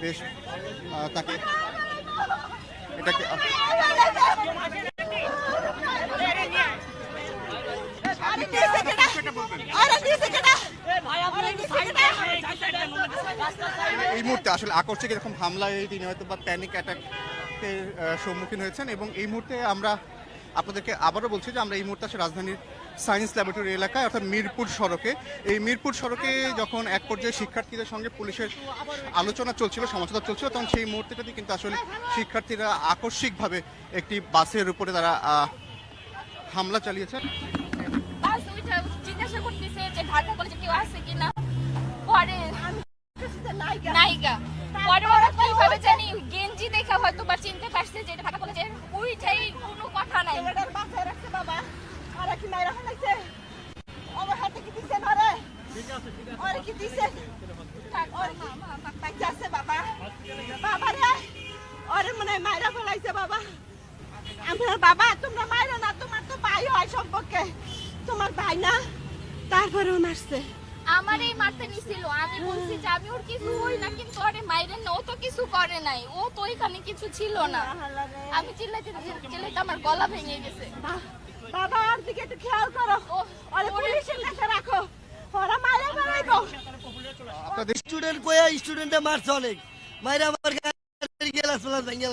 বেশ তাকে এটাকে এই মুহূর্তে আসলে আকস্মিক এরকম হামলায় তিনি হয়তো বা প্যানিক অ্যাটাকের সম্মুখীন হয়েছেন এবং এই মুহূর্তে আমরা আপনাদেরকে আবারও বলছি যে আমরা এই মুহূর্তে আছি রাজধানীর সায়েন্স ল্যাবরেটরি এলাকায়, অর্থাৎ মিরপুর সড়কে। এই মিরপুর সড়কে যখন এক পর্যায়ে শিক্ষার্থীদের সঙ্গে পুলিশের আলোচনা চলছিল সমঝোতা চলছিল, তখন সেই মুহূর্তটাতে কিন্তু আসলে শিক্ষার্থীরা আকস্মিকভাবে একটি বাসের উপরে তারা হামলা কিনা? পরে নায়িকা। পরে ওরা কীভাবে জানি গেঞ্জি দেখা হয়তো বা চিনতে পারছে যে ঢাকা কলেজের ওইটাই কোনো কথা নাই ছেলেটার বাসায় রাখছে বাবা আরে কি মাইরা ফেলাইছে আমার হাতে কি দিছে না রে আরে কি দিছে আরে কি বাচ্চা আছে বাবা বাবা রে আরে মনে মাইরা ফেলাইছে বাবা আমার বাবা তোমরা মাইরো না তোমার তো ভাই হয় সম্পর্কে তোমার ভাই না তারপরেও মারছে আমার এই মারতে নিছিল আমি বলছি যে আমি ওর কিছু হই না কিন্তু আরে মাইরেন না ও তো কিছু করে নাই ও তো এখানে কিছু ছিল না আমি চিল্লাইতে চিল্লাইতে আমার গলা ভেঙে গেছে বাবা আর দিকে একটু খেয়াল করো ও- আরে পুলিশের কাছে রাখো ওরা মাইরা ফেলাইবো আপনাদের স্টুডেন্ট কয়া স্টুডেন্টে মারছে অনেক। মাইরা আমার গাড়ি গেলাস ফেলাস ভেঙে